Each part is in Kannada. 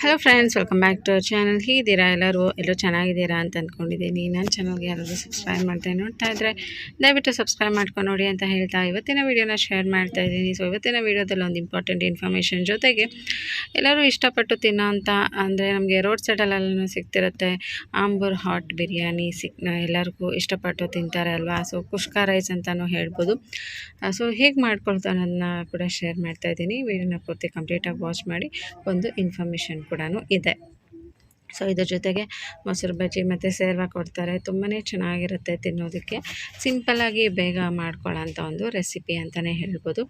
Hello friends welcome back to our channel ಹೀಗಿದ್ದೀರಾ ಎಲ್ಲರೂ? ಎಲ್ಲರೂ ಚೆನ್ನಾಗಿದ್ದೀರಾ ಅಂತ ಅಂದ್ಕೊಂಡಿದ್ದೀನಿ ನನ್ನ ಚಾನಲ್ಗೆ ಯಾರಾದರೂ ಸಬ್ಸ್ಕ್ರೈಬ್ ಮಾಡ್ತಾ ನೋಡ್ತಾ ಇದ್ದರೆ ದಯವಿಟ್ಟು ಸಬ್ಸ್ಕ್ರೈಬ್ ಮಾಡ್ಕೊಂಡು ನೋಡಿ ಅಂತ ಹೇಳ್ತಾ ಇವತ್ತಿನ ವೀಡಿಯೋನ ಶೇರ್ ಮಾಡ್ತಾ ಇದ್ದೀನಿ. ಸೊ ಇವತ್ತಿನ ವೀಡಿಯೋದಲ್ಲಿ ಒಂದು ಇಂಪಾರ್ಟೆಂಟ್ ಇನ್ಫಾರ್ಮೇಷನ್ ಜೊತೆಗೆ ಎಲ್ಲರೂ ಇಷ್ಟಪಟ್ಟು ತಿನ್ನೋಂಥ ಅಂದರೆ ನಮಗೆ ರೋಡ್ ಸೈಡಲ್ಲೆಲ್ಲ ಸಿಗ್ತಿರುತ್ತೆ. ಆಂಬೂರ್ ಹಾಟ್ ಬಿರಿಯಾನಿ ಸಿಕ್ ಎಲ್ಲರಿಗೂ ಇಷ್ಟಪಟ್ಟು ತಿಂತಾರೆ ಅಲ್ವಾ? ಸೊ ಕುಷ್ಕ ರೈಸ್ ಅಂತಲೂ ಹೇಳ್ಬೋದು. ಸೊ ಹೇಗೆ ಮಾಡ್ಕೊಳ್ತಾ ಅನ್ನೋದನ್ನ ಕೂಡ ಶೇರ್ ಮಾಡ್ತಾ ಇದ್ದೀನಿ. ವೀಡಿಯೋನ ಪೂರ್ತಿ ಕಂಪ್ಲೀಟಾಗಿ ವಾಚ್ ಮಾಡಿ. ಒಂದು ಇನ್ಫಾರ್ಮೇಷನ್ ಕೂಡ ಇದೆ. ಸೊ ಇದ್ರ ಜೊತೆಗೆ ಮೊಸರು ಬಜ್ಜಿ ಮತ್ತು ಸೇರ್ವ ಕೊಡ್ತಾರೆ. ತುಂಬಾ ಚೆನ್ನಾಗಿರುತ್ತೆ ತಿನ್ನೋದಕ್ಕೆ. ಸಿಂಪಲ್ಲಾಗಿ ಬೇಗ ಮಾಡ್ಕೊಳ್ಳೋಂಥ ಒಂದು ರೆಸಿಪಿ ಅಂತಲೇ ಹೇಳ್ಬೋದು.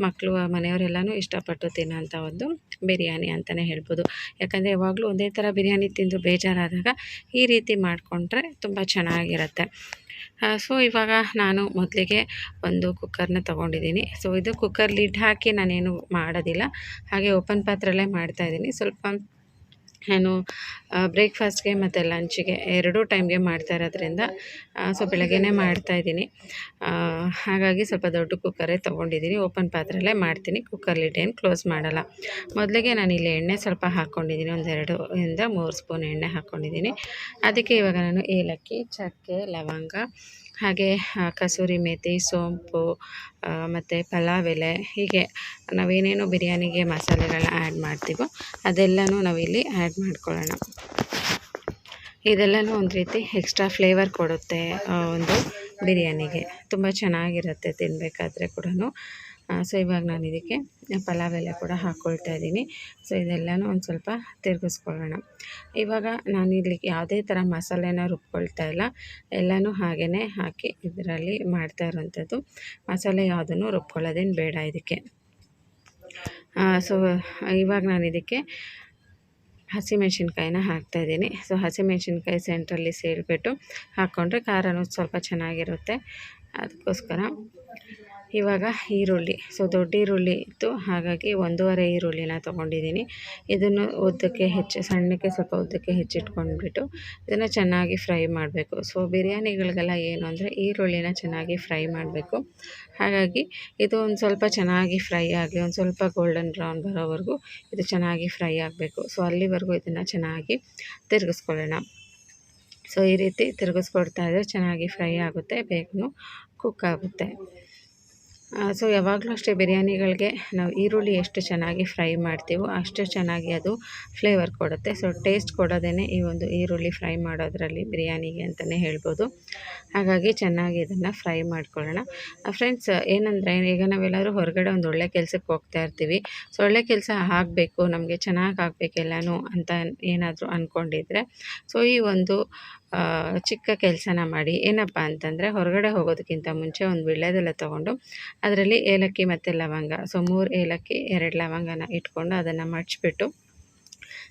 ಮಕ್ಕಳು ಮನೆಯವರೆಲ್ಲನೂ ಇಷ್ಟಪಟ್ಟು ತಿನ್ನೋಂಥ ಒಂದು ಬಿರಿಯಾನಿ ಅಂತಲೇ ಹೇಳ್ಬೋದು. ಯಾಕಂದರೆ ಯಾವಾಗಲೂ ಒಂದೇ ಥರ ಬಿರಿಯಾನಿ ತಿಂದು ಬೇಜಾರಾದಾಗ ಈ ರೀತಿ ಮಾಡಿಕೊಂಡ್ರೆ ತುಂಬ ಚೆನ್ನಾಗಿರುತ್ತೆ. ಸೊ ಇವಾಗ ನಾನು ಮೊದಲಿಗೆ ಒಂದು ಕುಕ್ಕರ್ನ ತೊಗೊಂಡಿದ್ದೀನಿ. ಸೊ ಇದು ಕುಕ್ಕರ್ ಲಿಡ್ ಹಾಕಿ ನಾನೇನು ಮಾಡೋದಿಲ್ಲ. ಹಾಗೆ ಓಪನ್ ಪಾತ್ರೆಯಲ್ಲೇ ಮಾಡ್ತಾಯಿದ್ದೀನಿ ಸ್ವಲ್ಪ ನಾನು ಬ್ರೇಕ್ಫಾಸ್ಟ್ಗೆ ಮತ್ತು ಲಂಚಿಗೆ ಎರಡೂ ಟೈಮ್ಗೆ ಮಾಡ್ತಾ ಇರೋದ್ರಿಂದ ಸೊ ಬೆಳಗ್ಗೆನೇ ಮಾಡ್ತಾಯಿದ್ದೀನಿ ಹಾಗಾಗಿ ಸ್ವಲ್ಪ ದೊಡ್ಡ ಕುಕ್ಕರೇ ತೊಗೊಂಡಿದ್ದೀನಿ. ಓಪನ್ ಪಾತ್ರೆಯಲ್ಲೇ ಮಾಡ್ತೀನಿ. ಕುಕ್ಕರ್ ಲಿಡ್ ಏನು ಕ್ಲೋಸ್ ಮಾಡಲ್ಲ. ಮೊದಲಿಗೆ ನಾನು ಇಲ್ಲಿ ಎಣ್ಣೆ ಸ್ವಲ್ಪ ಹಾಕ್ಕೊಂಡಿದ್ದೀನಿ ಒಂದೆರಡು ಇಂದ ಮೂರು ಸ್ಪೂನ್ ಎಣ್ಣೆ ಹಾಕ್ಕೊಂಡಿದ್ದೀನಿ ಅದಕ್ಕೆ ಇವಾಗ ನಾನು ಏಲಕ್ಕಿ, ಚಕ್ಕೆ, ಲವಂಗ ಹಾಗೆ ಕಸೂರಿ ಮೇಥಿ ಸೋಂಪು ಮತ್ತು ಪಲಾವ್ ಎಲೆ, ಹೀಗೆ ನಾವೇನೇನು ಬಿರಿಯಾನಿಗೆ ಮಸಾಲೆಗಳನ್ನ ಆ್ಯಡ್ ಮಾಡ್ತೀವೋ ಅದೆಲ್ಲನೂ ನಾವಿಲ್ಲಿ ಆ್ಯಡ್ ಮಾಡ್ಕೊಳ್ಳೋಣ. ಇದೆಲ್ಲನೂ ಒಂದು ರೀತಿ ಎಕ್ಸ್ಟ್ರಾ ಫ್ಲೇವರ್ ಕೊಡುತ್ತೆ ಒಂದು ಬಿರಿಯಾನಿಗೆ. ತುಂಬ ಚೆನ್ನಾಗಿರುತ್ತೆ ತಿನ್ನಬೇಕಾದ್ರೆ ಕೂಡ ಸೊ ಇವಾಗ ನಾನು ಇದಕ್ಕೆ ಪಲಾವ್ ಎಲೆ ಕೂಡ ಹಾಕ್ಕೊಳ್ತಾ ಇದ್ದೀನಿ. ಸೊ ಇದೆಲ್ಲನೂ ಒಂದು ಸ್ವಲ್ಪ ತಿರುಗಿಸ್ಕೊಳ್ಳೋಣ. ಇವಾಗ ನಾನು ಇಲ್ಲಿ ಯಾವುದೇ ಥರ ಮಸಾಲೆನ ರುಬ್ಕೊಳ್ತಾ ಇಲ್ಲ. ಎಲ್ಲನೂ ಹಾಗೇ ಹಾಕಿ ಇದರಲ್ಲಿ ಮಾಡ್ತಾ ಇರೋವಂಥದ್ದು ಮಸಾಲೆ ಯಾವುದನ್ನು ರುಬ್ಕೊಳ್ಳೋದೇನು ಬೇಡ ಇದಕ್ಕೆ. ಸೊ ಇವಾಗ ನಾನು ಇದಕ್ಕೆ ಹಸಿಮೆಣ್ಸಿನ್ಕಾಯಿನ ಹಾಕ್ತಾಯಿದ್ದೀನಿ ಸೊ ಹಸಿಮೆಣ್ಸಿನ್ಕಾಯಿ ಸೆಂಟ್ರಲ್ಲಿ ಸೇರಿಬಿಟ್ಟು ಹಾಕ್ಕೊಂಡ್ರೆ ಖಾರನೂ ಸ್ವಲ್ಪ ಚೆನ್ನಾಗಿರುತ್ತೆ. ಅದಕ್ಕೋಸ್ಕರ ಇವಾಗ ಈರುಳ್ಳಿ. ಸೊ, ದೊಡ್ಡ ಈರುಳ್ಳಿ ಇತ್ತು. ಹಾಗಾಗಿ ಒಂದೂವರೆ ಈರುಳ್ಳಿನ ತೊಗೊಂಡಿದ್ದೀನಿ. ಇದನ್ನು ಉದ್ದಕ್ಕೆ ಹೆಚ್ಚು, ಸಣ್ಣಕ್ಕೆ ಸ್ವಲ್ಪ ಉದ್ದಕ್ಕೆ ಹೆಚ್ಚಿಟ್ಕೊಂಡ್ಬಿಟ್ಟು ಇದನ್ನು ಚೆನ್ನಾಗಿ ಫ್ರೈ ಮಾಡಬೇಕು. ಸೊ, ಬಿರಿಯಾನಿಗಳಿಗೆಲ್ಲ ಏನು ಅಂದರೆ ಈರುಳ್ಳಿನ ಚೆನ್ನಾಗಿ ಫ್ರೈ ಮಾಡಬೇಕು. ಹಾಗಾಗಿ ಇದು ಒಂದು ಸ್ವಲ್ಪ ಚೆನ್ನಾಗಿ ಫ್ರೈ ಆಗಿ ಒಂದು ಸ್ವಲ್ಪ ಗೋಲ್ಡನ್ ಬ್ರೌನ್ ಬರೋವರೆಗೂ ಇದು ಚೆನ್ನಾಗಿ ಫ್ರೈ ಆಗಬೇಕು. ಸೊ, ಅಲ್ಲಿವರೆಗೂ ಇದನ್ನು ಚೆನ್ನಾಗಿ ತಿರುಗಿಸ್ಕೊಳ್ಳೋಣ. ಸೊ, ಈ ರೀತಿ ತಿರುಗಿಸ್ಕೊಡ್ತಾ ಇದ್ದರೆ ಚೆನ್ನಾಗಿ ಫ್ರೈ ಆಗುತ್ತೆ, ಬೇಗನೂ ಕುಕ್ ಆಗುತ್ತೆ. ಸೊ ಯಾವಾಗಲೂ ಅಷ್ಟೇ ಬಿರಿಯಾನಿಗಳಿಗೆ ನಾವು ಈರುಳ್ಳಿ ಎಷ್ಟು ಚೆನ್ನಾಗಿ ಫ್ರೈ ಮಾಡ್ತೀವೋ ಅಷ್ಟು ಚೆನ್ನಾಗಿ ಅದು ಫ್ಲೇವರ್ ಕೊಡುತ್ತೆ. ಸೊ ಟೇಸ್ಟ್ ಕೊಡೋದೇ ಈ ಒಂದು ಈರುಳ್ಳಿ ಫ್ರೈ ಮಾಡೋದರಲ್ಲಿ ಬಿರಿಯಾನಿಗೆ ಅಂತಲೇ ಹೇಳ್ಬೋದು. ಹಾಗಾಗಿ ಚೆನ್ನಾಗಿ ಇದನ್ನು ಫ್ರೈ ಮಾಡ್ಕೊಳ್ಳೋಣ. ಫ್ರೆಂಡ್ಸ್ ಏನಂದರೆ ಈಗ ನಾವೆಲ್ಲರೂ ಹೊರಗಡೆ ಒಂದು ಒಳ್ಳೆ ಕೆಲಸಕ್ಕೆ ಹೋಗ್ತಾ ಇರ್ತೀವಿ. ಸೊ ಒಳ್ಳೆ ಕೆಲಸ ಆಗಬೇಕು, ನಮಗೆ ಚೆನ್ನಾಗಿ ಆಗಬೇಕೆಲ್ಲನೂ ಅಂತ ಏನಾದರೂ ಅಂದ್ಕೊಂಡಿದ್ರೆ ಸೊ ಈ ಒಂದು ಚಿಕ್ಕ ಕೆಲಸನ ಮಾಡಿ. ಏನಪ್ಪ ಅಂತಂದರೆ ಹೊರಗಡೆ ಹೋಗೋದಕ್ಕಿಂತ ಮುಂಚೆ ಒಂದು ವಿಳ್ಯದೆಲ್ಲ ತೊಗೊಂಡು ಅದರಲ್ಲಿ ಏಲಕ್ಕಿ ಮತ್ತು ಲವಂಗ. ಸೊ ಮೂರು ಏಲಕ್ಕಿ, ಎರಡು ಲವಂಗನ ಇಟ್ಕೊಂಡು ಅದನ್ನು ಮಡಚಿಬಿಟ್ಟು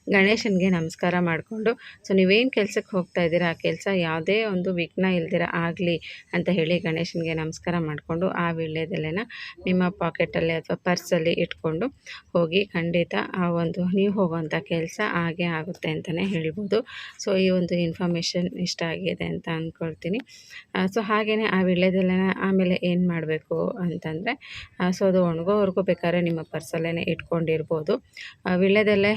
ಗಣೇಶನಿಗೆ ನಮಸ್ಕಾರ ಮಾಡಿಕೊಂಡು, ಸೊ, ನೀವೇನು ಕೆಲಸಕ್ಕೆ ಹೋಗ್ತಾ ಇದ್ದೀರಾ? ಆ ಕೆಲಸ ಯಾವುದೇ ಒಂದು ವಿಘ್ನ ಇಲ್ದಿರ ಆಗಲಿ ಅಂತ ಹೇಳಿ ಗಣೇಶನಿಗೆ ನಮಸ್ಕಾರ ಮಾಡಿಕೊಂಡು, ಆ ವೀಳ್ಯದೆಲೆನ ನಿಮ್ಮ ಪಾಕೆಟಲ್ಲಿ ಅಥವಾ ಪರ್ಸಲ್ಲಿ ಇಟ್ಕೊಂಡು ಹೋಗಿ, ಖಂಡಿತ ಆ ಒಂದು ನೀವು ಹೋಗುವಂಥ ಕೆಲಸ ಹಾಗೆ ಆಗುತ್ತೆ ಅಂತಲೇ ಹೇಳ್ಬೋದು. ಸೊ, ಈ ಒಂದು ಇನ್ಫಾರ್ಮೇಷನ್ ಇಷ್ಟ ಆಗಿದೆ ಅಂತ ಅಂದ್ಕೊಳ್ತೀನಿ ಸೊ ಹಾಗೆಯೇ ಆ ವೀಳ್ಯದೆಲೆನ ಆಮೇಲೆ ಏನು ಮಾಡಬೇಕು ಅಂತಂದರೆ ಸೊ, ಅದು ಒಣಗೋವರೆಗೂ ಬೇಕಾದ್ರೆ ನಿಮ್ಮ ಪರ್ಸಲ್ಲೇ ಇಟ್ಕೊಂಡಿರ್ಬೋದು. ವೀಳ್ಯದೆಲೆ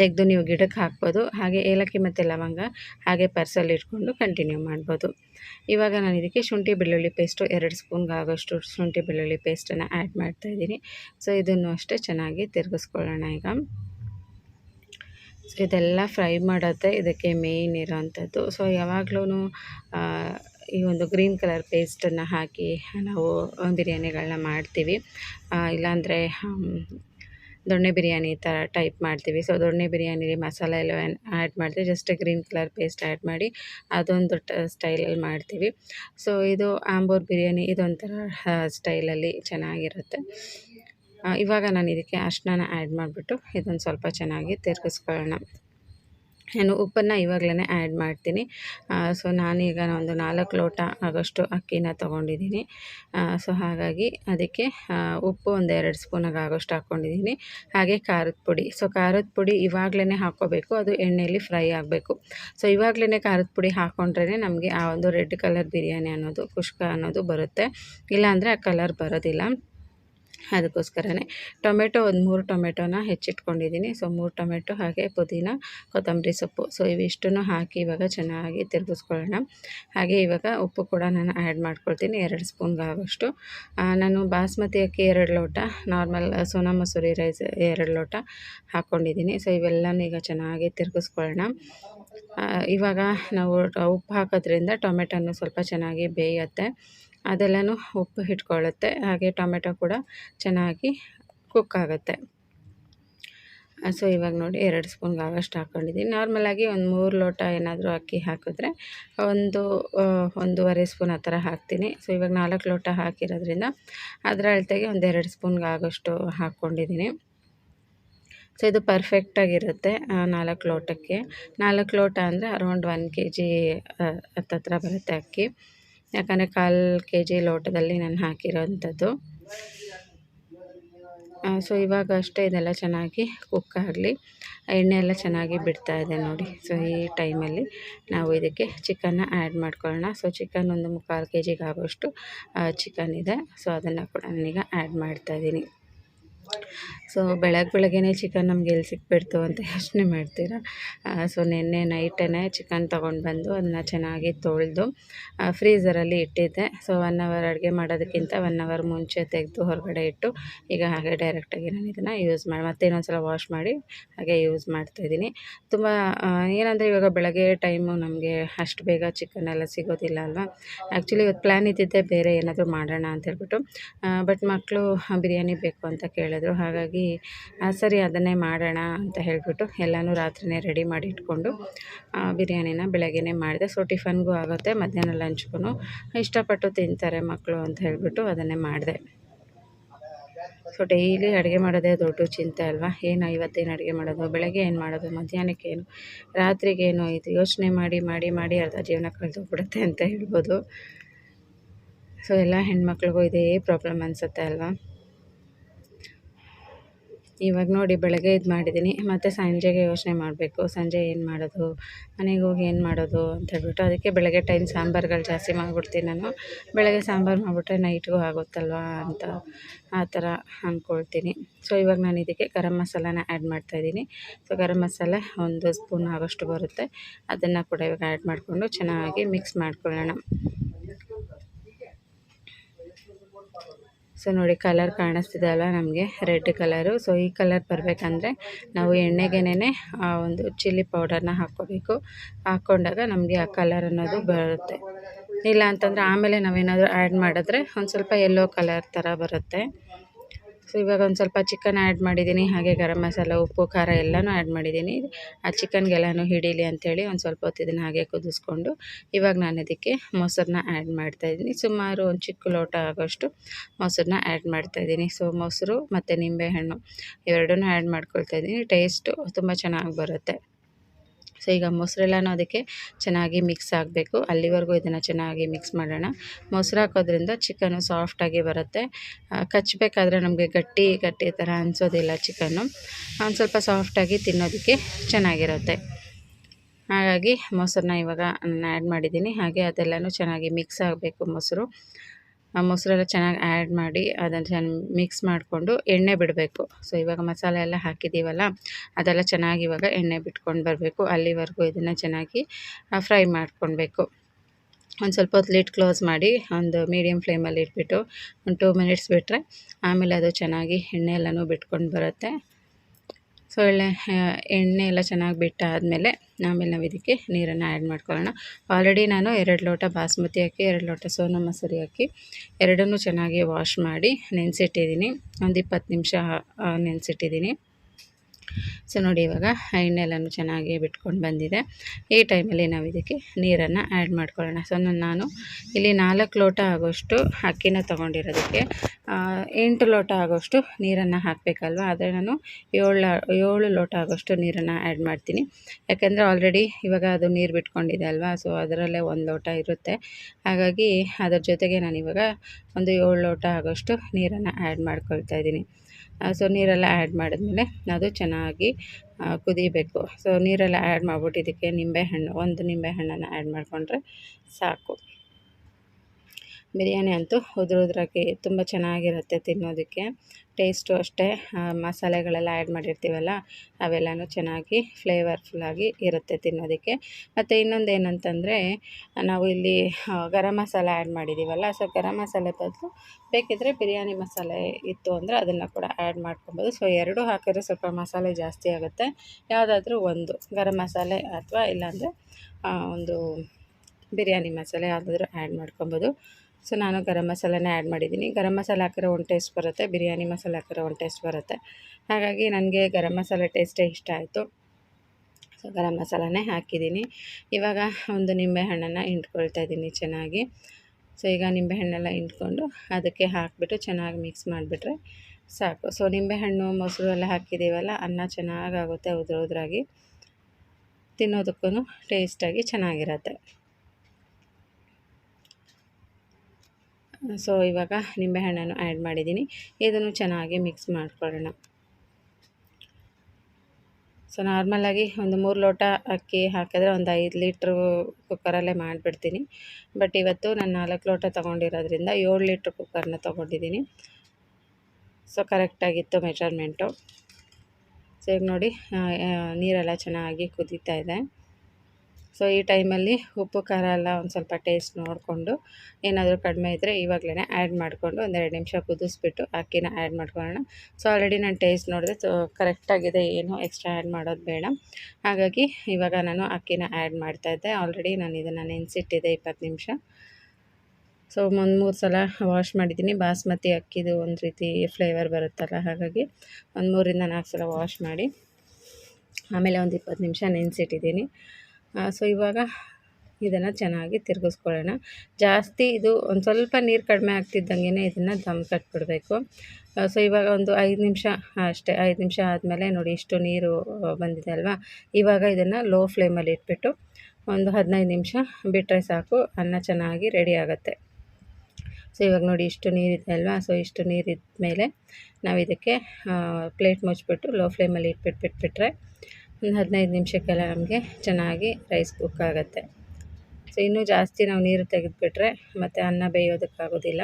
ತೆಗೆದು ನೀವು ಗಿಡಕ್ಕೆ ಹಾಕ್ಬೋದು, ಹಾಗೆ ಏಲಕ್ಕಿ ಮತ್ತು ಲವಂಗ ಹಾಗೆ ಪರ್ಸಲ್ಲಿ ಇಟ್ಕೊಂಡು ಕಂಟಿನ್ಯೂ ಮಾಡ್ಬೋದು. ಇವಾಗ ನಾನು ಇದಕ್ಕೆ ಶುಂಠಿ ಬೆಳ್ಳುಳ್ಳಿ ಪೇಸ್ಟು ಎರಡು ಸ್ಪೂನ್ಗೆ ಆಗೋಷ್ಟು ಶುಂಠಿ ಬೆಳ್ಳುಳ್ಳಿ ಪೇಸ್ಟನ್ನು ಆ್ಯಡ್ ಮಾಡ್ತಾಯಿದ್ದೀನಿ ಸೊ ಇದನ್ನು ಅಷ್ಟೇ ಚೆನ್ನಾಗಿ ತಿರುಗಿಸ್ಕೊಳ್ಳೋಣ ಈಗ. ಇದೆಲ್ಲ ಫ್ರೈ ಮಾಡುತ್ತೆ ಇದಕ್ಕೆ ಮೇಯ್ನ್ ಇರೋವಂಥದ್ದು ಸೊ ಯಾವಾಗಲೂ ಈ ಒಂದು ಗ್ರೀನ್ ಕಲರ್ ಪೇಸ್ಟನ್ನು ಹಾಕಿ ನಾವು ಬಿರಿಯಾನಿಗಳನ್ನ ಮಾಡ್ತೀವಿ. ಇಲ್ಲಾಂದರೆ ದೊಣ್ಣೆ ಬಿರಿಯಾನಿ ಥರ ಟೈಪ್ ಮಾಡ್ತೀವಿ. ಸೊ ದೊಣ್ಣೆ ಬಿರಿಯಾನಿಲಿ ಮಸಾಲೆ ಎಲ್ಲ ಆ್ಯಡ್ ಮಾಡ್ತೀವಿ. Just green colour paste add ಮಾಡಿ ಅದೊಂದು ಟ ಸ್ಟೈಲಲ್ಲಿ ಮಾಡ್ತೀವಿ. ಸೊ ಇದು ಆಂಬೂರ್ ಬಿರಿಯಾನಿ ಇದೊಂಥರ ಸ್ಟೈಲಲ್ಲಿ ಚೆನ್ನಾಗಿರುತ್ತೆ. ಇವಾಗ ನಾನು ಇದಕ್ಕೆ ಅರ್ಶಿನ ಆ್ಯಡ್ ಮಾಡಿಬಿಟ್ಟು ಇದೊಂದು ಸ್ವಲ್ಪ ಚೆನ್ನಾಗಿ ತಿರ್ಗಿಸ್ಕೊಳ್ಳೋಣ. ನಾನು ಉಪ್ಪನ್ನು ಇವಾಗಲೇ ಆ್ಯಡ್ ಮಾಡ್ತೀನಿ. ಸೊ ನಾನೀಗ ಒಂದು ನಾಲ್ಕು ಲೋಟ ಆಗೋಷ್ಟು ಅಕ್ಕಿನ ತೊಗೊಂಡಿದ್ದೀನಿ. ಸೊ ಹಾಗಾಗಿ ಅದಕ್ಕೆ ಉಪ್ಪು ಒಂದು ಎರಡು ಸ್ಪೂನಾಗಿ ಆಗೋಷ್ಟು ಹಾಕ್ಕೊಂಡಿದ್ದೀನಿ ಹಾಗೆ ಖಾರದ ಪುಡಿ. ಸೊ ಖಾರದ ಪುಡಿ ಇವಾಗಲೇ ಹಾಕ್ಕೋಬೇಕು. ಅದು ಎಣ್ಣೆಯಲ್ಲಿ ಫ್ರೈ ಆಗಬೇಕು. ಸೊ ಇವಾಗಲೇ ಖಾರದ ಪುಡಿ ಹಾಕ್ಕೊಂಡ್ರೇ ನಮಗೆ ಆ ಒಂದು ರೆಡ್ ಕಲರ್ ಬಿರಿಯಾನಿ ಅನ್ನೋದು, ಕುಷ್ಕ ಅನ್ನೋದು ಬರುತ್ತೆ. ಇಲ್ಲಾಂದರೆ ಆ ಕಲರ್ ಬರೋದಿಲ್ಲ. ಅದಕ್ಕೋಸ್ಕರನೇ ಟೊಮೆಟೊ ಒಂದು ಮೂರು ಟೊಮೆಟೊನ ಹೆಚ್ಚಿಟ್ಕೊಂಡಿದ್ದೀನಿ. ಸೊ, ಮೂರು ಟೊಮೆಟೊ ಹಾಗೆ ಪುದೀನ, ಕೊತ್ತಂಬರಿ ಸೊಪ್ಪು. ಸೊ, ಇವಿಷ್ಟನ್ನು ಹಾಕಿ ಇವಾಗ ಚೆನ್ನಾಗಿ ತಿರುಗಿಸ್ಕೊಳ್ಳೋಣ. ಹಾಗೆ ಇವಾಗ ಉಪ್ಪು ಕೂಡ ನಾನು ಆ್ಯಡ್ ಮಾಡ್ಕೊಳ್ತೀನಿ, ಎರಡು ಸ್ಪೂನ್ಗಾಗೋಷ್ಟು ನಾನು ಬಾಸ್ಮತಿ ಅಕ್ಕಿ ಎರಡು ಲೋಟ, ನಾರ್ಮಲ್ ಸೋನಾ ಮಸೂರಿ ರೈಸ್ ಎರಡು ಲೋಟ ಹಾಕ್ಕೊಂಡಿದ್ದೀನಿ. ಸೊ, ಇವೆಲ್ಲನೂ ಈಗ ಚೆನ್ನಾಗಿ ತಿರುಗಿಸ್ಕೊಳ್ಳೋಣ. ಇವಾಗ ನಾವು ಉಪ್ಪು ಹಾಕೋದ್ರಿಂದ ಟೊಮೆಟೊನು ಸ್ವಲ್ಪ ಚೆನ್ನಾಗಿ ಬೇಯುತ್ತೆ. ಅದೆಲ್ಲನೂ ಉಪ್ಪು ಹಿಟ್ಕೊಳ್ಳುತ್ತೆ. ಹಾಗೆ ಟೊಮೆಟೊ ಕೂಡ ಚೆನ್ನಾಗಿ ಕುಕ್ ಆಗುತ್ತೆ. ಸೊ ಇವಾಗ ನೋಡಿ ಎರಡು ಸ್ಪೂನ್ಗೆ ಆಗೋಷ್ಟು ಹಾಕ್ಕೊಂಡಿದ್ದೀನಿ. ನಾರ್ಮಲಾಗಿ ಒಂದು ಮೂರು ಲೋಟ ಏನಾದರೂ ಅಕ್ಕಿ ಹಾಕಿದ್ರೆ ಒಂದು ಒಂದೂವರೆ ಸ್ಪೂನ್ ಆ ಥರ ಹಾಕ್ತೀನಿ. ಸೊ ಇವಾಗ ನಾಲ್ಕು ಲೋಟ ಹಾಕಿರೋದ್ರಿಂದ ಅದರ ಅಳತೆಗೆ ಒಂದು ಎರಡು ಸ್ಪೂನ್ಗೆ ಆಗೋಷ್ಟು ಹಾಕ್ಕೊಂಡಿದ್ದೀನಿ. ಸೊ ಇದು ಪರ್ಫೆಕ್ಟಾಗಿರುತ್ತೆ ನಾಲ್ಕು ಲೋಟಕ್ಕೆ. ನಾಲ್ಕು ಲೋಟ ಅಂದರೆ ಅರೌಂಡ್ ಒನ್ ಕೆ ಜಿ ಹತ್ತತ್ರ ಬರುತ್ತೆ ಅಕ್ಕಿ. ಯಾಕಂದರೆ ಕಾಲು ಕೆ ಜಿ ಲೋಟದಲ್ಲಿ ನಾನು ಹಾಕಿರೋವಂಥದ್ದು ಸೊ ಇವಾಗ ಅಷ್ಟೇ ಇದೆಲ್ಲ ಚೆನ್ನಾಗಿ ಕುಕ್ ಆಗಲಿ. ಎಣ್ಣೆ ಎಲ್ಲ ಚೆನ್ನಾಗಿ ಬಿಡ್ತಾ ಇದೆ ನೋಡಿ. ಸೊ ಈ ಟೈಮಲ್ಲಿ ನಾವು ಇದಕ್ಕೆ ಚಿಕನ್ನ ಆ್ಯಡ್ ಮಾಡ್ಕೊಳ್ಳೋಣ. ಸೊ ಚಿಕನ್ ಒಂದು ಮುಕ್ಕಾಲು ಕೆ ಜಿಗೆ ಆಗೋಷ್ಟು ಚಿಕನ್ ಇದೆ. ಸೊ ಅದನ್ನು ಕೂಡ ನಾನೀಗ ಆ್ಯಡ್ ಮಾಡ್ತಾಯಿದ್ದೀನಿ ಸೊ ಬೆಳಗ್ಗೆ ಬೆಳಗ್ಗೆನೇ ಚಿಕನ್ ನಮ್ಗೆ ಎಲ್ಲಿ ಸಿಕ್ಬಿಡ್ತು ಅಂತ ಯೋಚನೆ ಮಾಡ್ತೀರಾ? ಸೊ ನಿನ್ನೆ ನೈಟೇ ಚಿಕನ್ ತೊಗೊಂಡು ಬಂದು ಅದನ್ನ ಚೆನ್ನಾಗಿ ತೊಳೆದು ಫ್ರೀಝರಲ್ಲಿ ಇಟ್ಟಿದ್ದೆ. ಸೊ ಒನ್ ಅವರ್ ಅಡುಗೆ ಮಾಡೋದಕ್ಕಿಂತ ಒನ್ ಅವರ್ ಮುಂಚೆ ತೆಗೆದು ಹೊರಗಡೆ ಇಟ್ಟು, ಈಗ ಹಾಗೆ ಡೈರೆಕ್ಟಾಗಿ ನಾನು ಇದನ್ನು ಯೂಸ್ ಮಾಡಿ, ಮತ್ತೆ ಇನ್ನೊಂದು ಸಲ ವಾಶ್ ಮಾಡಿ ಹಾಗೆ ಯೂಸ್ ಮಾಡ್ತಾಯಿದ್ದೀನಿ ತುಂಬ ಏನಂದರೆ ಇವಾಗ ಬೆಳಗ್ಗೆ ಟೈಮು ನಮಗೆ ಅಷ್ಟು ಬೇಗ ಚಿಕನ್ ಎಲ್ಲ ಸಿಗೋದಿಲ್ಲ ಅಲ್ವಾ? ಆ್ಯಕ್ಚುಲಿ ಇವತ್ತು ಪ್ಲ್ಯಾನ್ ಇದ್ದಿದ್ದೆ ಬೇರೆ ಏನಾದರೂ ಮಾಡೋಣ ಅಂತ ಹೇಳ್ಬಿಟ್ಟು. ಬಟ್ ಮಕ್ಕಳು ಬಿರಿಯಾನಿ ಬೇಕು ಅಂತ ಕೇಳಿದ್ರು. ಹಾಗಾಗಿ ಸರಿ ಅದನ್ನೇ ಮಾಡೋಣ ಅಂತ ಹೇಳಿಬಿಟ್ಟು ಎಲ್ಲನೂ ರಾತ್ರಿಯೇ ರೆಡಿ ಮಾಡಿ ಇಟ್ಕೊಂಡು ಬಿರಿಯಾನಿನ ಬೆಳಗ್ಗೆನೇ ಮಾಡಿದೆ. ಸೊ, ಟಿಫನ್ಗೂ ಆಗುತ್ತೆ, ಮಧ್ಯಾಹ್ನ ಲಂಚ್ಗೂ. ಇಷ್ಟಪಟ್ಟು ತಿಂತಾರೆ ಮಕ್ಕಳು ಅಂತ ಹೇಳಿಬಿಟ್ಟು ಅದನ್ನೇ ಮಾಡಿದೆ. ಸೊ, ಡೈಲಿ ಅಡುಗೆ ಮಾಡೋದೇ ದೊಡ್ಡ ಚಿಂತೆ ಅಲ್ವಾ? ಏನು ಇವತ್ತೇನು ಅಡುಗೆ ಮಾಡೋದು? ಬೆಳಗ್ಗೆ ಏನು ಮಾಡೋದು? ಮಧ್ಯಾಹ್ನಕ್ಕೆ ಏನು? ರಾತ್ರಿಗೆ ಏನು? ಇದು ಯೋಚನೆ ಮಾಡಿ ಮಾಡಿ ಮಾಡಿ ಅರ್ಧ ಜೀವನ ಕಳೆದೋಗ್ಬಿಡುತ್ತೆ ಅಂತ ಹೇಳ್ಬೋದು. ಸೊ, ಎಲ್ಲ ಹೆಣ್ಮಕ್ಳಿಗೂ ಇದೇ ಪ್ರಾಬ್ಲಮ್ ಅನಿಸುತ್ತೆ ಅಲ್ವಾ? ಇವಾಗ ನೋಡಿ ಬೆಳಗ್ಗೆ ಇದು ಮಾಡಿದ್ದೀನಿ. ಮತ್ತು ಸಂಜೆಗೆ ಯೋಚನೆ ಮಾಡಬೇಕು. ಸಂಜೆ ಏನು ಮಾಡೋದು? ಮನೆಗೆ ಹೋಗಿ ಏನು ಮಾಡೋದು ಅಂತ ಹೇಳ್ಬಿಟ್ಟು ಅದಕ್ಕೆ ಬೆಳಗ್ಗೆ ಟೈಮ್ ಸಾಂಬಾರುಗಳು ಜಾಸ್ತಿ ಮಾಡಿಬಿಡ್ತೀನಿ ನಾನು. ಬೆಳಗ್ಗೆ ಸಾಂಬಾರು ಮಾಡಿಬಿಟ್ರೆ ನೈಟ್ಗೂ ಆಗುತ್ತಲ್ವಾ ಅಂತ ಆ ಥರ ಅಂದ್ಕೊಳ್ತೀನಿ. ಸೊ ಇವಾಗ ನಾನು ಇದಕ್ಕೆ ಗರಂ ಮಸಾಲಾನ ಆ್ಯಡ್ ಮಾಡ್ತಾಯಿದ್ದೀನಿ ಸೊ ಗರಂ ಮಸಾಲೆ ಒಂದು ಸ್ಪೂನ್ ಆಗೋಷ್ಟು ಬರುತ್ತೆ. ಅದನ್ನು ಕೂಡ ಇವಾಗ ಆ್ಯಡ್ ಮಾಡಿಕೊಂಡು ಚೆನ್ನಾಗಿ ಮಿಕ್ಸ್ ಮಾಡ್ಕೊಳ್ಳೋಣ. ಸೊ ನೋಡಿ ಕಲರ್ ಕಾಣಿಸ್ತಿದೆ ಅಲ್ಲ ನಮಗೆ, ರೆಡ್ ಕಲರು. ಸೊ ಈ ಕಲರ್ ಬರಬೇಕಂದ್ರೆ ನಾವು ಎಣ್ಣೆಗೆನೇ ಆ ಒಂದು ಚಿಲ್ಲಿ ಪೌಡರ್ನ ಹಾಕ್ಕೋಬೇಕು. ಹಾಕ್ಕೊಂಡಾಗ ನಮಗೆ ಆ ಕಲರ್ ಅನ್ನೋದು ಬರುತ್ತೆ. ಇಲ್ಲ ಅಂತಂದರೆ ಆಮೇಲೆ ನಾವೇನಾದರೂ ಆ್ಯಡ್ ಮಾಡಿದ್ರೆ ಒಂದು ಸ್ವಲ್ಪ ಯೆಲ್ಲೋ ಕಲರ್ ಥರ ಬರುತ್ತೆ. ಸೊ ಇವಾಗ ಒಂದು ಸ್ವಲ್ಪ ಚಿಕನ್ ಆ್ಯಡ್ ಮಾಡಿದ್ದೀನಿ ಹಾಗೆ ಗರಂ ಮಸಾಲ, ಉಪ್ಪು, ಖಾರ ಎಲ್ಲನೂ ಆ್ಯಡ್ ಮಾಡಿದ್ದೀನಿ ಆ ಚಿಕನ್ಗೆಲ್ಲನೂ ಹಿಡೀಲಿ ಅಂಥೇಳಿ ಒಂದು ಸ್ವಲ್ಪ ಹೊತ್ತು ಇದನ್ನು ಹಾಗೆ ಕುದಿಸ್ಕೊಂಡು ಇವಾಗ ನಾನು ಇದಕ್ಕೆ ಮೊಸರನ್ನ ಆ್ಯಡ್ ಮಾಡ್ತಾಯಿದ್ದೀನಿ ಸುಮಾರು ಒಂದು ಚಿಕ್ಕ ಲೋಟ ಆಗೋಷ್ಟು ಮೊಸರನ್ನ ಆ್ಯಡ್ ಮಾಡ್ತಾಯಿದ್ದೀನಿ ಸೊ ಮೊಸರು ಮತ್ತು ನಿಂಬೆಹಣ್ಣು ಇವೆರಡನ್ನೂ ಆ್ಯಡ್ ಮಾಡ್ಕೊಳ್ತಾ ಇದ್ದೀನಿ ಟೇಸ್ಟು ತುಂಬ ಚೆನ್ನಾಗಿ ಬರುತ್ತೆ. ಸೊ ಈಗ ಮೊಸರೆಲ್ಲನೂ ಅದಕ್ಕೆ ಚೆನ್ನಾಗಿ ಮಿಕ್ಸ್ ಆಗಬೇಕು. ಅಲ್ಲಿವರೆಗೂ ಇದನ್ನು ಚೆನ್ನಾಗಿ ಮಿಕ್ಸ್ ಮಾಡೋಣ. ಮೊಸರು ಹಾಕೋದ್ರಿಂದ ಚಿಕನು ಸಾಫ್ಟಾಗಿ ಬರುತ್ತೆ. ಕಚ್ಚಬೇಕಾದ್ರೆ ನಮಗೆ ಗಟ್ಟಿ ಗಟ್ಟಿ ಥರ ಅನಿಸೋದಿಲ್ಲ ಚಿಕನ್ನು ಒಂದು ಸ್ವಲ್ಪ ಸಾಫ್ಟಾಗಿ ತಿನ್ನೋದಕ್ಕೆ ಚೆನ್ನಾಗಿರುತ್ತೆ. ಹಾಗಾಗಿ ಮೊಸರನ್ನ ಇವಾಗ ನಾನು ಆ್ಯಡ್ ಮಾಡಿದ್ದೀನಿ. ಹಾಗೆ ಅದೆಲ್ಲನೂ ಚೆನ್ನಾಗಿ ಮಿಕ್ಸ್ ಆಗಬೇಕು ಮೊಸರು. ಮೊಸರೆಲ್ಲ ಚೆನ್ನಾಗಿ ಆ್ಯಡ್ ಮಾಡಿ ಅದನ್ನು ಚೆನ್ನಾಗಿ ಮಿಕ್ಸ್ ಮಾಡಿಕೊಂಡು ಎಣ್ಣೆ ಬಿಡಬೇಕು. ಸೊ ಇವಾಗ ಮಸಾಲೆ ಎಲ್ಲ ಹಾಕಿದ್ದೀವಲ್ಲ ಅದೆಲ್ಲ ಚೆನ್ನಾಗಿ ಇವಾಗ ಎಣ್ಣೆ ಬಿಟ್ಕೊಂಡು ಬರಬೇಕು. ಅಲ್ಲಿವರೆಗೂ ಇದನ್ನು ಚೆನ್ನಾಗಿ ಫ್ರೈ ಮಾಡ್ಕೊಳ್ಬೇಕು. ಒಂದು ಸ್ವಲ್ಪ ಹೊತ್ತು ಲಿಡ್ ಕ್ಲೋಸ್ ಮಾಡಿ, ಒಂದು ಮೀಡಿಯಮ್ ಫ್ಲೇಮಲ್ಲಿ ಇಟ್ಬಿಟ್ಟು, ಒಂದು ಟೂ ಮಿನಿಟ್ಸ್ ಬಿಟ್ಟರೆ ಆಮೇಲೆ ಅದು ಚೆನ್ನಾಗಿ ಎಣ್ಣೆ ಎಲ್ಲನೂ ಬಿಟ್ಕೊಂಡು ಬರುತ್ತೆ. ಸೊ ಒಳ್ಳೆ ಎಣ್ಣೆ ಎಲ್ಲ ಚೆನ್ನಾಗಿ ಬಿಟ್ಟಾದಮೇಲೆ ಆಮೇಲೆ ನಾವು ಇದಕ್ಕೆ ನೀರನ್ನು ಆ್ಯಡ್ ಮಾಡ್ಕೊಳ್ಳೋಣ. ಆಲ್ರೆಡಿ ನಾನು ಎರಡು ಲೋಟ ಬಾಸ್ಮತಿ ಅಕ್ಕಿ ಎರಡು ಲೋಟ ಸೋನಾ ಮಸೂರಿ ಅಕ್ಕಿ ಎರಡನ್ನೂ ಚೆನ್ನಾಗಿ ವಾಶ್ ಮಾಡಿ ನೆನೆಸಿಟ್ಟಿದ್ದೀನಿ. ಒಂದು ಇಪ್ಪತ್ತು ನಿಮಿಷ ನೆನೆಸಿಟ್ಟಿದ್ದೀನಿ. ಸೊ ನೋಡಿ, ಇವಾಗ ಎಣ್ಣೆಲ್ಲನೂ ಚೆನ್ನಾಗಿ ಬಿಟ್ಕೊಂಡು ಬಂದಿದೆ. ಈ ಟೈಮಲ್ಲಿ ನಾವು ಇದಕ್ಕೆ ನೀರನ್ನು ಆ್ಯಡ್ ಮಾಡ್ಕೊಳ್ಳೋಣ. ಸೊ ನಾನು ಇಲ್ಲಿ ನಾಲ್ಕು ಲೋಟ ಆಗೋಷ್ಟು ಅಕ್ಕಿನ ತೊಗೊಂಡಿರೋದಕ್ಕೆ ಎಂಟು ಲೋಟ ಆಗೋಷ್ಟು ನೀರನ್ನು ಹಾಕಬೇಕಲ್ವ? ಆದರೆ ನಾನು ಏಳು ಏಳು ಲೋಟ ಆಗೋಷ್ಟು ನೀರನ್ನು ಆ್ಯಡ್ ಮಾಡ್ತೀನಿ. ಯಾಕೆಂದರೆ ಆಲ್ರೆಡಿ ಇವಾಗ ಅದು ನೀರು ಬಿಟ್ಕೊಂಡಿದೆ ಅಲ್ವಾ? ಸೊ, ಅದರಲ್ಲೇ ಒಂದು ಲೋಟ ಇರುತ್ತೆ. ಹಾಗಾಗಿ ಅದರ ಜೊತೆಗೆ ನಾನು ಇವಾಗ ಒಂದು ಏಳು ಲೋಟ ಆಗೋಷ್ಟು ನೀರನ್ನು ಆ್ಯಡ್ ಮಾಡ್ಕೊಳ್ತಾ ಇದ್ದೀನಿ. ಸೊ ನೀರೆಲ್ಲ ಆ್ಯಡ್ ಮಾಡಿದ್ಮೇಲೆ ಅದು ಚೆನ್ನಾಗಿ ಕುದಿಬೇಕು. ಸೊ ನೀರೆಲ್ಲ ಆ್ಯಡ್ ಮಾಡ್ಬಿಟ್ಟು ಇದಕ್ಕೆ ನಿಂಬೆಹಣ್ಣು, ಒಂದು ನಿಂಬೆಹಣ್ಣನ್ನು ಆ್ಯಡ್ ಮಾಡಿಕೊಂಡ್ರೆ ಸಾಕು. ಬಿರಿಯಾನಿ ಅಂತೂ ಉದುರು ತುಂಬ ಚೆನ್ನಾಗಿರುತ್ತೆ ತಿನ್ನೋದಕ್ಕೆ. ಟೇಸ್ಟು ಅಷ್ಟೇ ಮಸಾಲೆಗಳೆಲ್ಲ ಆ್ಯಡ್ ಮಾಡಿರ್ತೀವಲ್ಲ, ಅವೆಲ್ಲನೂ ಚೆನ್ನಾಗಿ ಫ್ಲೇವರ್ಫುಲ್ಲಾಗಿ ಇರುತ್ತೆ ತಿನ್ನೋದಕ್ಕೆ. ಮತ್ತು ಇನ್ನೊಂದು ಏನಂತಂದರೆ, ನಾವು ಇಲ್ಲಿ ಗರಂ ಮಸಾಲ ಆ್ಯಡ್ ಮಾಡಿದ್ದೀವಲ್ಲ ಸೊ ಗರಂ ಮಸಾಲೆ ಬದಲು ಬೇಕಿದ್ದರೆ ಬಿರಿಯಾನಿ ಮಸಾಲೆ ಇತ್ತು ಅಂದರೆ ಅದನ್ನು ಕೂಡ ಆ್ಯಡ್ ಮಾಡ್ಕೊಬೋದು. ಸೊ ಎರಡು ಹಾಕಿದ್ರೆ ಸ್ವಲ್ಪ ಮಸಾಲೆ ಜಾಸ್ತಿ ಆಗುತ್ತೆ. ಯಾವುದಾದ್ರೂ ಒಂದು, ಗರಂ ಮಸಾಲೆ ಅಥವಾ ಇಲ್ಲಾಂದರೆ ಒಂದು ಬಿರಿಯಾನಿ ಮಸಾಲೆ ಯಾವುದಾದ್ರೂ ಆ್ಯಡ್ ಮಾಡ್ಕೊಬೋದು. ಸೊ ನಾನು ಗರಂ ಮಸಾಲನೇ ಆ್ಯಡ್ ಮಾಡಿದ್ದೀನಿ. ಗರಂ ಮಸಾಲೆ ಹಾಕಿರೋ ಒಂದು ಟೇಸ್ಟ್ ಬರುತ್ತೆ, ಬಿರಿಯಾನಿ ಮಸಾಲೆ ಹಾಕಿರೋ ಒಂದು ಟೇಸ್ಟ್ ಬರುತ್ತೆ. ಹಾಗಾಗಿ ನನಗೆ ಗರಂ ಮಸಾಲೆ ಟೇಸ್ಟೇ ಇಷ್ಟ ಆಯಿತು. ಸೊ ಗರಂ ಮಸಾಲನೇ ಹಾಕಿದ್ದೀನಿ. ಇವಾಗ ಒಂದು ನಿಂಬೆಹಣ್ಣನ್ನು ಹಿಂಡ್ಕೊಳ್ತಾ ಇದ್ದೀನಿ ಚೆನ್ನಾಗಿ. ಸೊ ಈಗ ನಿಂಬೆಹಣ್ಣೆಲ್ಲ ಹಿಂಡ್ಕೊಂಡು ಅದಕ್ಕೆ ಹಾಕಿಬಿಟ್ಟು ಚೆನ್ನಾಗಿ ಮಿಕ್ಸ್ ಮಾಡಿಬಿಟ್ರೆ ಸಾಕು. ಸೊ ನಿಂಬೆಹಣ್ಣು ಮೊಸರು ಎಲ್ಲ ಹಾಕಿದ್ದೀವಲ್ಲ, ಅನ್ನ ಚೆನ್ನಾಗಾಗುತ್ತೆ ಉದ್ರ ಉದ್ರಾಗಿ. ತಿನ್ನೋದಕ್ಕೂ ಟೇಸ್ಟಾಗಿ ಚೆನ್ನಾಗಿರುತ್ತೆ. ಸೊ, ಇವಾಗ ನಿಂಬೆಹಣ್ಣನ್ನು ಆ್ಯಡ್ ಮಾಡಿದ್ದೀನಿ. ಇದನ್ನು ಚೆನ್ನಾಗಿ ಮಿಕ್ಸ್ ಮಾಡಿಕೊಳ್ಳೋಣ. ಸೊ ನಾರ್ಮಲಾಗಿ ಒಂದು ಮೂರು ಲೋಟ ಅಕ್ಕಿ ಹಾಕಿದ್ರೆ ಒಂದು ಐದು ಲೀಟ್ರು ಕುಕ್ಕರಲ್ಲೇ ಮಾಡಿಬಿಡ್ತೀನಿ. ಬಟ್ ಇವತ್ತು ನಾನು ನಾಲ್ಕು ಲೋಟ ತೊಗೊಂಡಿರೋದ್ರಿಂದ ಏಳು ಲೀಟ್ರ್ ಕುಕ್ಕರ್ನ ತೊಗೊಂಡಿದ್ದೀನಿ. ಸೊ ಕರೆಕ್ಟಾಗಿತ್ತು ಮೆಜರ್ಮೆಂಟು ಸೊ ಈಗ ನೋಡಿ ನೀರೆಲ್ಲ ಚೆನ್ನಾಗಿ ಕುದೀತಾ ಇದೆ. ಸೊ ಈ ಟೈಮಲ್ಲಿ ಉಪ್ಪು, ಖಾರ ಎಲ್ಲ ಒಂದು ಸ್ವಲ್ಪ ಟೇಸ್ಟ್ ನೋಡಿಕೊಂಡು ಏನಾದರೂ ಕಡಿಮೆ ಇದ್ದರೆ ಇವಾಗಲೇ ಆ್ಯಡ್ ಮಾಡಿಕೊಂಡು ಒಂದೆರಡು ನಿಮಿಷ ಕುದಿಸ್ಬಿಟ್ಟು ಅಕ್ಕಿನ ಆ್ಯಡ್ ಮಾಡ್ಕೊಳ್ಳೋಣ. ಸೊ ಆಲ್ರೆಡಿ ನಾನು ಟೇಸ್ಟ್ ನೋಡಿದೆ. ಸೊ ಕರೆಕ್ಟಾಗಿದೆ ಏನು ಎಕ್ಸ್ಟ್ರಾ ಆ್ಯಡ್ ಮಾಡೋದು ಬೇಡ. ಹಾಗಾಗಿ ಇವಾಗ ನಾನು ಅಕ್ಕಿನ ಆ್ಯಡ್ ಮಾಡ್ತಾಯಿದ್ದೆ ಆಲ್ರೆಡಿ ನಾನು ಇದನ್ನು ನೆನೆಸಿಟ್ಟಿದ್ದೆ ಇಪ್ಪತ್ತು ನಿಮಿಷ. ಸೊ ಒಂದು ಮೂರು ಸಲ ವಾಶ್ ಮಾಡಿದ್ದೀನಿ. ಬಾಸ್ಮತಿ ಅಕ್ಕಿದು ಒಂದು ರೀತಿ ಫ್ಲೇವರ್ ಬರುತ್ತಲ್ಲ, ಹಾಗಾಗಿ ಒಂದು ಮೂರಿಂದ ನಾಲ್ಕು ಸಲ ವಾಶ್ ಮಾಡಿ ಆಮೇಲೆ ಒಂದು ಇಪ್ಪತ್ತು ನಿಮಿಷ ನೆನೆಸಿಟ್ಟಿದ್ದೀನಿ. ಸೊ ಇವಾಗ ಇದನ್ನು ಚೆನ್ನಾಗಿ ತಿರುಗಿಸ್ಕೊಳ್ಳೋಣ. ಜಾಸ್ತಿ ಇದು ಒಂದು ಸ್ವಲ್ಪ ನೀರು ಕಡಿಮೆ ಆಗ್ತಿದ್ದಂಗೆ ಇದನ್ನು ದಮ್ ಕಟ್ಬಿಡಬೇಕು. ಸೊ ಇವಾಗ ಒಂದು ಐದು ನಿಮಿಷ ಅಷ್ಟೇ, ಐದು ನಿಮಿಷ ಆದಮೇಲೆ ನೋಡಿ ಇಷ್ಟು ನೀರು ಬಂದಿದೆ ಅಲ್ವಾ? ಇವಾಗ ಇದನ್ನು ಲೋ ಫ್ಲೇಮಲ್ಲಿ ಇಟ್ಬಿಟ್ಟು ಒಂದು ಹದಿನೈದು ನಿಮಿಷ ಬಿಟ್ಟರೆ ಸಾಕು, ಅನ್ನ ಚೆನ್ನಾಗಿ ರೆಡಿ ಆಗುತ್ತೆ. ಸೊ ಇವಾಗ ನೋಡಿ ಇಷ್ಟು ನೀರಿದೆ ಅಲ್ವಾ? ಸೊ ಇಷ್ಟು ನೀರಿದ ಮೇಲೆ ನಾವು ಇದಕ್ಕೆ ಪ್ಲೇಟ್ ಮುಚ್ಚಿಬಿಟ್ಟು ಲೋ ಫ್ಲೇಮಲ್ಲಿ ಇಟ್ಬಿಟ್ಟು ಒಂದು ಹದಿನೈದು ನಿಮಿಷಕ್ಕೆಲ್ಲ ನಮಗೆ ಚೆನ್ನಾಗಿ ರೈಸ್ ಕುಕ್ ಆಗುತ್ತೆ. ಸೊ ಇನ್ನೂ ಜಾಸ್ತಿ ನಾವು ನೀರು ತೆಗೆದುಬಿಟ್ರೆ ಮತ್ತು ಅನ್ನ ಬೇಯೋದಕ್ಕಾಗೋದಿಲ್ಲ.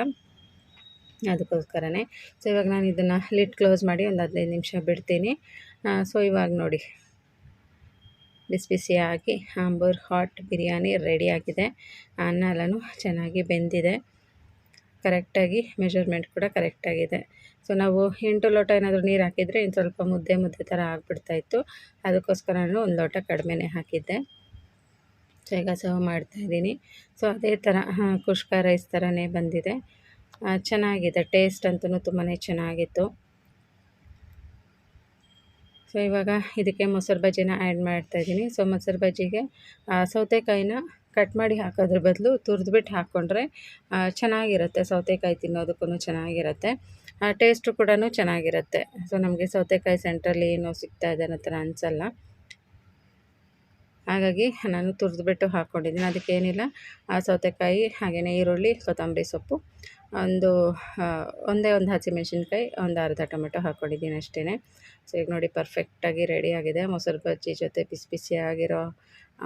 ಅದಕ್ಕೋಸ್ಕರನೇ. ಸೊ ಇವಾಗ ನಾನು ಇದನ್ನು ಲಿಟ್ ಕ್ಲೋಸ್ ಮಾಡಿ ಒಂದು ಹದಿನೈದು ನಿಮಿಷ ಬಿಡ್ತೀನಿ. ಸೊ ಇವಾಗ ನೋಡಿ. ಬಿಸಿ ಬಿಸಿಯಾಗಿ ಆಂಬೂರ್ ಹಾಟ್ ಬಿರಿಯಾನಿ ರೆಡಿಯಾಗಿದೆ ಅನ್ನ ಎಲ್ಲನೂ ಚೆನ್ನಾಗಿ ಬೆಂದಿದೆ. ಕರೆಕ್ಟಾಗಿ ಮೆಷರ್ಮೆಂಟ್ ಕೂಡ ಕರೆಕ್ಟಾಗಿದೆ ಸೊ ನಾವು ಎಂಟು ಲೋಟ ಏನಾದರೂ ನೀರು ಹಾಕಿದರೆ ಇನ್ನು ಸ್ವಲ್ಪ ಮುದ್ದೆ ಮುದ್ದೆ ಥರ ಆಗಿಬಿಡ್ತಾಯಿತ್ತು ಅದಕ್ಕೋಸ್ಕರ ನಾನು ಒಂದು ಲೋಟ ಕಡಿಮೆನೇ ಹಾಕಿದ್ದೆ. ಸೊ ಈಗ ಸರ್ವ್ ಮಾಡ್ತಾಯಿದ್ದೀನಿ ಸೊ ಅದೇ ಥರ ಕುಷ್ಕ ರೈಸ್ ಥರನೇ ಬಂದಿದೆ. ಚೆನ್ನಾಗಿದೆ. ಟೇಸ್ಟ್ ಅಂತೂ ತುಂಬಾ ಚೆನ್ನಾಗಿತ್ತು. ಸೊ ಇವಾಗ ಇದಕ್ಕೆ ಮೊಸರು ಬಜ್ಜಿನ ಆ್ಯಡ್ ಮಾಡ್ತಾಯಿದ್ದೀನಿ ಸೊ ಮೊಸರು ಬಜ್ಜಿಗೆ ಸೌತೆಕಾಯಿನ ಕಟ್ ಮಾಡಿ ಹಾಕೋದ್ರ ಬದಲು ತುರಿದ್ಬಿಟ್ಟು ಹಾಕ್ಕೊಂಡ್ರೆ ಚೆನ್ನಾಗಿರುತ್ತೆ. ಸೌತೆಕಾಯಿ ತಿನ್ನೋದಕ್ಕೂ ಚೆನ್ನಾಗಿರುತ್ತೆ. ಟೇಸ್ಟು ಕೂಡ ಚೆನ್ನಾಗಿರುತ್ತೆ. ಸೊ ನಮಗೆ ಸೌತೆಕಾಯಿ ಸೆಂಟ್ರಲ್ಲಿ ಏನೋ ಸಿಗ್ತಾ ಇದೆ ಅನ್ನೋ ಥರ ಅನಿಸಲ್ಲ. ಹಾಗಾಗಿ ನಾನು ತುರಿದ್ಬಿಟ್ಟು ಹಾಕ್ಕೊಂಡಿದ್ದೀನಿ ಅದಕ್ಕೇನಿಲ್ಲ ಸೌತೆಕಾಯಿ ಹಾಗೆಯೇ ಈರುಳ್ಳಿ, ಕೊತ್ತಂಬರಿ ಸೊಪ್ಪು, ಒಂದು ಒಂದೇ ಒಂದು ಹಸಿಮೆಣ್ಸಿನ್ಕಾಯಿ, ಒಂದು ಅರ್ಧ ಟೊಮೆಟೊ ಹಾಕ್ಕೊಂಡಿದ್ದೀನಿ ಅಷ್ಟೇ ಸೊ ಈಗ ನೋಡಿ ಪರ್ಫೆಕ್ಟಾಗಿ ರೆಡಿಯಾಗಿದೆ ಮೊಸರು ಬಜ್ಜಿ ಜೊತೆ ಬಿಸಿ ಬಿಸಿಯಾಗಿರೋ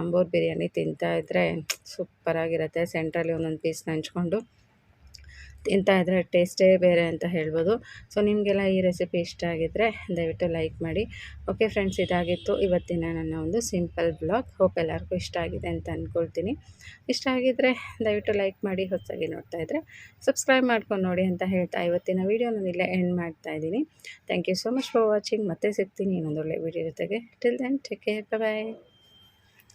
ಅಂಬೂರ್ ಬಿರಿಯಾನಿ ತಿಂತಾ ಇದ್ದರೆ ಸೂಪರಾಗಿರುತ್ತೆ. ಸೆಂಟ್ರಲ್ಲಿ ಒಂದೊಂದು ಪೀಸ್ ಹಂಚ್ಕೊಂಡು ತಿಂತಾ ಇದ್ದರೆ ಟೇಸ್ಟೇ ಬೇರೆ ಅಂತ ಹೇಳ್ಬೋದು. ಸೊ, ನಿಮಗೆಲ್ಲ ಈ ರೆಸಿಪಿ ಇಷ್ಟ ಆಗಿದ್ದರೆ ದಯವಿಟ್ಟು ಲೈಕ್ ಮಾಡಿ. ಓಕೆ ಫ್ರೆಂಡ್ಸ್, ಇದಾಗಿತ್ತು ಇವತ್ತಿನ ನನ್ನ ಒಂದು ಸಿಂಪಲ್ ಬ್ಲಾಗ್. ಹೋಪ್ ಎಲ್ಲರಿಗೂ ಇಷ್ಟ ಆಗಿದೆ ಅಂತ ಅಂದ್ಕೊಳ್ತೀನಿ ಇಷ್ಟ ಆಗಿದ್ದರೆ ದಯವಿಟ್ಟು ಲೈಕ್ ಮಾಡಿ, ಹೊಸದಾಗಿ ನೋಡ್ತಾ ಇದ್ದರೆ ಸಬ್ಸ್ಕ್ರೈಬ್ ಮಾಡ್ಕೊಂಡು ನೋಡಿ ಅಂತ ಹೇಳ್ತಾ ಇವತ್ತಿನ ವೀಡಿಯೋ ನಾನು ಇಲ್ಲೇ ಎಂಡ್ ಮಾಡ್ತಾ ಇದ್ದೀನಿ. Thank you so much for watching. ಮತ್ತೆ ಸಿಗ್ತೀನಿ ಇನ್ನೊಂದು ಒಳ್ಳೆ ವೀಡಿಯೋ ಜೊತೆಗೆ. Till then take care bye